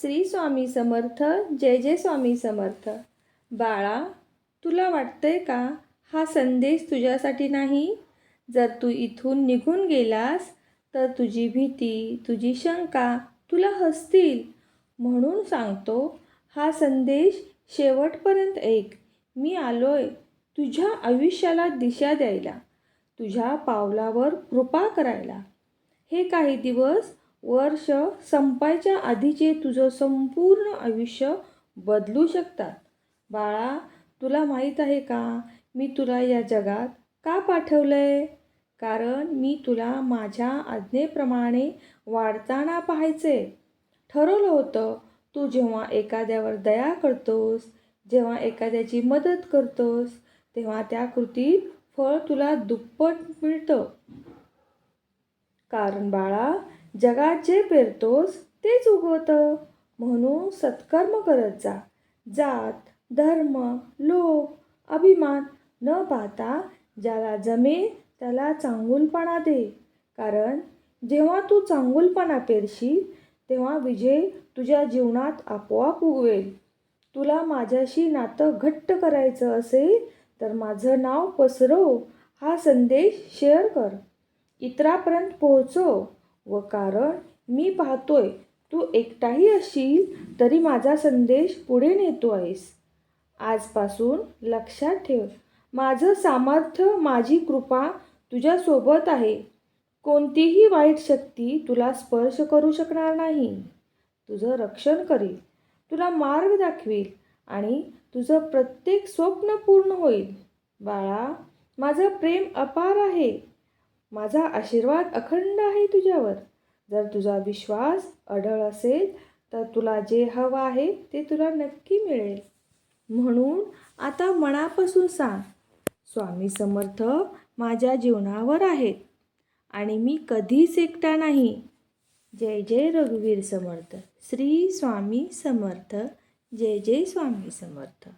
श्री स्वामी समर्थ जय जय स्वामी समर्थ. बाळा तुला वाटतंय का हा संदेश तुझ्यासाठी नाही? जर तू इथून निघून गेलास तर तुझी भीती तुझी शंका तुला हसतील. म्हणून सांगतो हा संदेश शेवटपर्यंत ऐक. मी आलोय तुझ्या आयुष्याला दिशा द्यायला तुझ्या पावलावर कृपा करायला. हे काही दिवस वर्ष संपायच्या आधीचे तुझं संपूर्ण आयुष्य बदलू शकतात. बाळा तुला माहीत आहे का? मी तुला या जगात का पाठवलं आहे कारण मी तुला माझ्या आज्ञेप्रमाणे वाढताना पाहायचे. ठरवलं होतं तू जेव्हा एखाद्यावर दया करतोस जेव्हा एखाद्याची मदत करतोस तेव्हा त्या कृतीत फळ तुला दुप्पट मिळतं. कारण बाळा जगात जे पेरतोस तेच उगवतं. म्हणून सत्कर्म करत जा. जात धर्म लोभ अभिमान न पाहता ज्याला जमेल त्याला चांगुलपणा दे. कारण जेव्हा तू चांगुलपणा पेरशील तेव्हा विजय तुझ्या जीवनात आपोआप उगवेल. तुला माझ्याशी नातं घट्ट करायचं असेल तर माझं नाव पसरव. हा संदेश शेअर कर. इतरापर्यंत पोहोचव. व कारण मी पाहतोय तू एकटाही असशील तरी माझा संदेश पुढे नेतो आहेस. आजपासून लक्षात ठेव माझं सामर्थ्य माझी कृपा तुझ्यासोबत आहे. कोणतीही वाईट शक्ती तुला स्पर्श करू शकणार नाही. तुझं रक्षण करील तुला मार्ग दाखवील आणि तुझं प्रत्येक स्वप्न पूर्ण होईल. बाळा माझं प्रेम अपार आहे. माझा आशीर्वाद अखंड आहे तुझ्यावर. जर तुझा विश्वास अढळ असेल तर तुला जे हवं आहे ते तुला नक्की मिळेल. म्हणून आता मनापासून सांग स्वामी समर्थ माझ्या जीवनावर आहेत आणि मी कधीच एकटा नाही. जय जय रघुवीर समर्थ. श्री स्वामी समर्थ. जय जय स्वामी समर्थ.